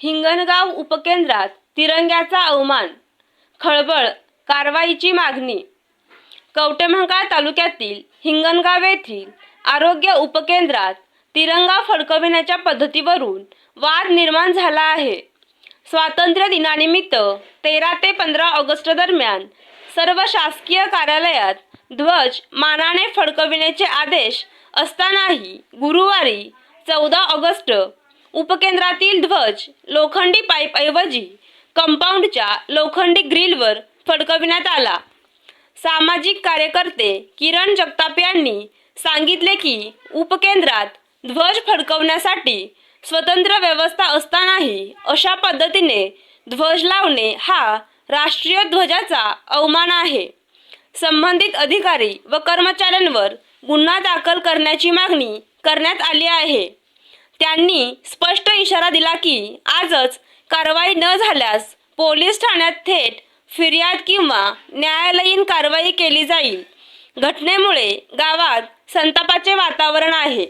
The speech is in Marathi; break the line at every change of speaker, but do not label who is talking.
हिंगणगाव उपकेंद्रात तिरंग्याचा अवमान खळबळ कारवाईची मागणी. कवटेमहांकाळ तालुक्यातील हिंगणगाव येथील आरोग्य उपकेंद्रात तिरंगा फडकविण्याच्या पद्धतीवरून वाद निर्माण झाला आहे. स्वातंत्र्य दिनानिमित्त तेरा ते पंधरा ऑगस्ट दरम्यान सर्व शासकीय कार्यालयात ध्वज मानाने फडकविण्याचे आदेश असतानाही गुरुवारी चौदा ऑगस्ट उपकेंद्रातील ध्वज लोखंडी पाईपऐवजी कंपाऊंडच्या लोखंडी ग्रिलवर फडकविण्यात आला. सामाजिक कार्यकर्ते किरण जगताप यांनी सांगितले की उपकेंद्रात ध्वज फडकवण्यासाठी स्वतंत्र व्यवस्था असतानाही अशा पद्धतीने ध्वज लावणे हा राष्ट्रीय ध्वजाचा अवमान आहे. संबंधित अधिकारी व कर्मचाऱ्यांवर गुन्हा दाखल करण्याची मागणी करण्यात आली आहे. त्यांनी स्पष्ट इशारा दिला की आजच कारवाई न झाल्यास पोलीस ठाण्यात थेट फिर्याद किंवा न्यायालयीन कारवाई केली जाईल. घटनेमुळे गावात संतापाचे वातावरण आहे.